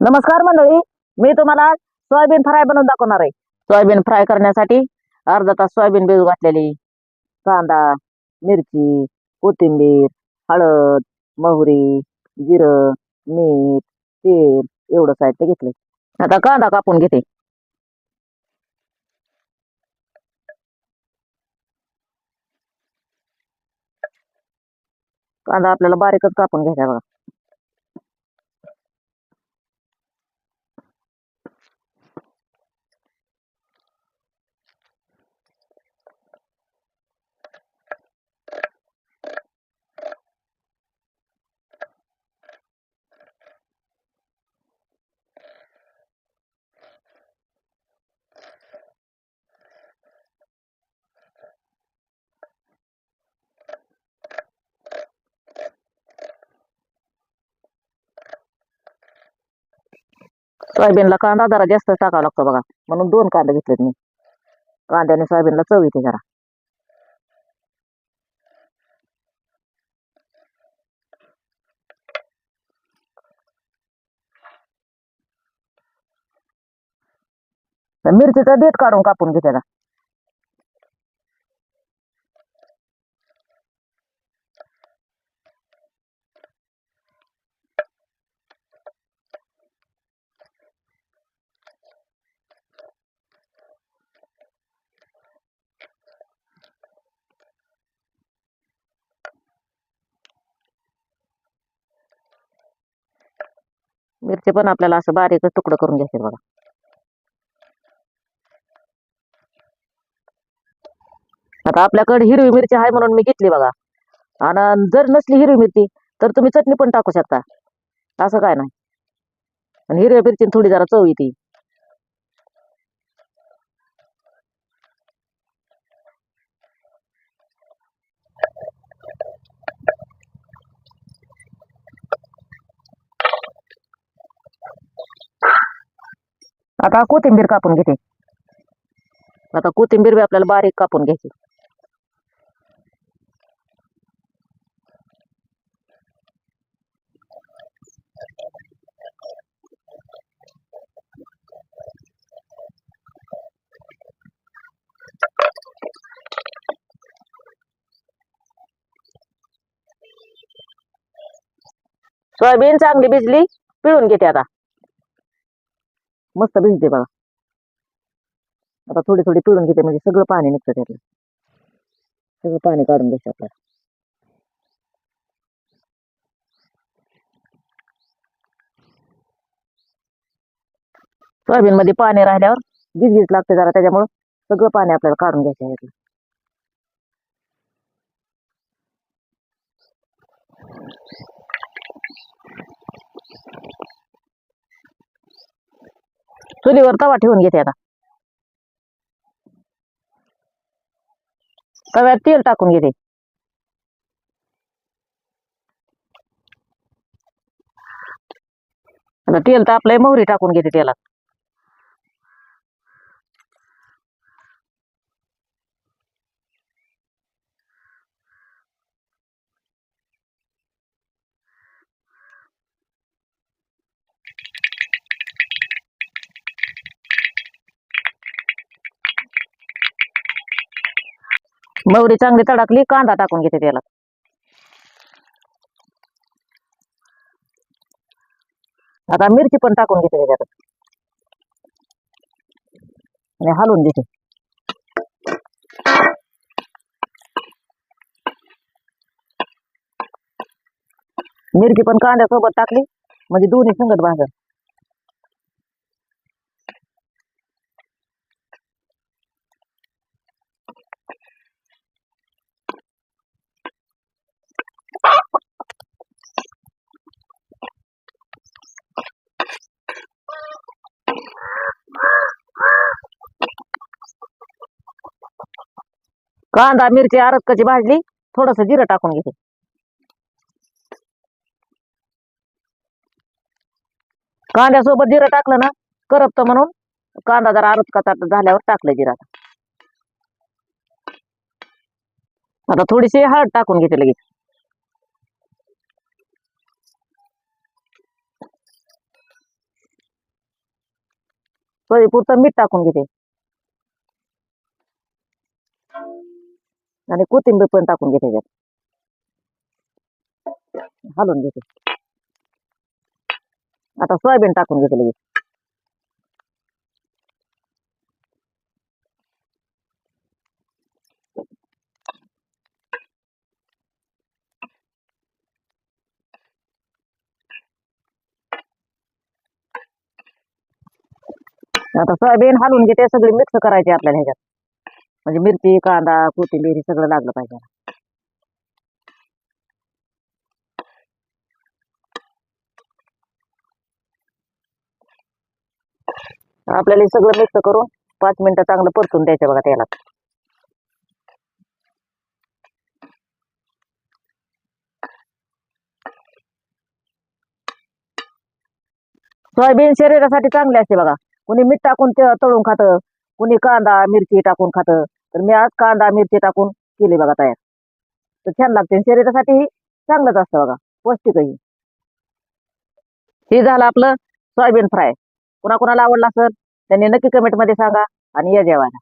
नमस्कार मंडळी मी तुम्हाला सोयाबीन फ्राय बनवून दाखवणार आहे. सोयाबीन फ्राय करण्यासाठी अर्धा तास सोयाबीन भिजू घातलेली. कांदा मिरची कोथिंबीर हळद मोहरी जिरं मीठ तेल एवढं साहित्य घेतले आता कांदा कापून घेते. कांदा आपल्याला बारीकच कापून घ्यायचा बघा. सोयाबीनला कांदा जरा जास्त टाकावा लागतो बघा. म्हणून दोन कांदे घेतलेत मी. कांद्याने सोयाबीनला चव येते जरा. मिरचीचा देठ काढून कापून घेते मिरची पण आपल्याला असं बारीक तुकडं करून घ्यायचे बघा. आता आपल्याकडे हिरवी मिरची आहे म्हणून मी घेतली बघा. आणि जर नसली हिरवी मिरची तर तुम्ही चटणी पण टाकू शकता. असं काय नाही. आणि हिरव्या मिरचीने थोडी जरा चव येते. आता कोथिंबीर कापून घेते. आता कोथिंबीर बी आपल्याला बारीक कापून घ्यायची. सोयाबीन चांगली भिजली पिळून घेते आता. मस्त भिजते बघा. आता थोडी थोडी पिळून घेते म्हणजे सगळं पाणी निघतं त्यातलं. सगळं पाणी काढून घ्यायचं आपल्याला. सोयाबीन मध्ये पाणी राहिल्यावर गिजगीज लागते जरा त्याच्यामुळं सगळं पाणी आपल्याला काढून घ्यायचं आहे यातलं. चुलीवर तवा ठेवून घेते आता. तव्यात तेल टाकून घेते. आता तेल तापलंय मोहरी टाकून घेते तेलात. मोहरी चांगली तडकली कांदा टाकून घेते त्याला. आता मिरची पण टाकून घेते त्याच्यात. आणि हलवून देते. मिरची पण कांद्यासोबत टाकली म्हणजे दोन्ही संगत भाजत कांदा मिरची अरक्काची भाजली थोडस जिरं टाकून घेते. कांद्यासोबत जिरं टाकलं ना करपत म्हणून कांदा जरा अरचका झाल्यावर टाकलं जिरा आता. थोडीशी हळद टाकून घेते लगेच. चवीपुरतं मीठ टाकून घेते. आणि कोथिंबीर पण टाकून घे त्याच्यात हलवून घेते. आता सोयाबीन टाकून घेते लगेच. आता सोयाबीन हलवून घेते सगळी मिक्स करायची आपल्याला ह्याच्यात. म्हणजे मिरची कांदा कोथिंबीर हे सगळं लागलं पाहिजे. आपल्याला हे सगळं मिक्स करून पाच मिनिटं चांगलं परतून द्यायचं बघा त्याला सोयाबीन शरीरासाठी चांगले असते बघा. कुणी मीठ टाकून ते तळून खातं कुणी कांदा मिरची टाकून खातं. तर मी आज कांदा मिरची टाकून केली बघा तयार. तर छान लागते. आणि शरीरासाठी चांगलंच असतं बघा. पौष्टिकही. हे झालं आपलं सोयाबीन फ्राय. कुणाकुणाला आवडला असेल त्यांनी नक्की कमेंटमध्ये सांगा आणि या जेवायला.